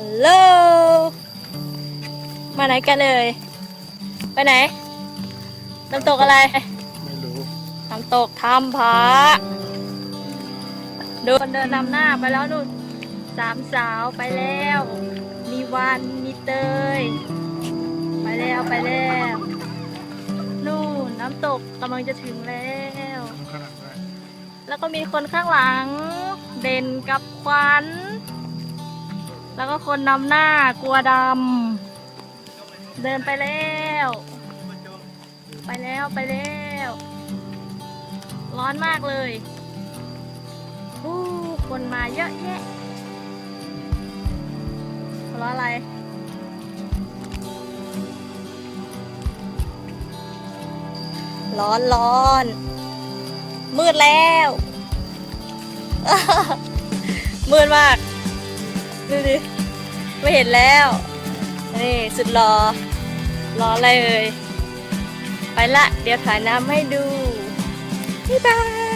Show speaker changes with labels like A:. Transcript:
A: ฮัลโหล มาไหนกันเลย ไปไหน น้ำตกอะไร
B: ไม่รู้
A: น้ำตกถ้ำพระดูคนเดินนำหน้าไปแล้วนู่นสามสาวไปแล้ว มีวันมีเตย ไปแล้วไปแล้ว นู่นน้ำตกกำลังจะถึงแล้ว
B: ข้างหลังด้วย
A: แล้วก็มีคนข้างหลัง เด่นกับควัน แล้วก็คนนำหน้ากลัวดำ เดินไปแล้ว ไปแล้วไปแล้ว ร้อนมากเลยผู้คนมาเยอะแยะร้อนอะไร ร้อนร้อน มืดแล้ว มืดมาก ดูดิไม่เห็นแล้ว นี่สุดรอ รออะไรเอ่ยไปละ เดี๋ยวถ่ายน้ำให้ดู บ๊ายบาย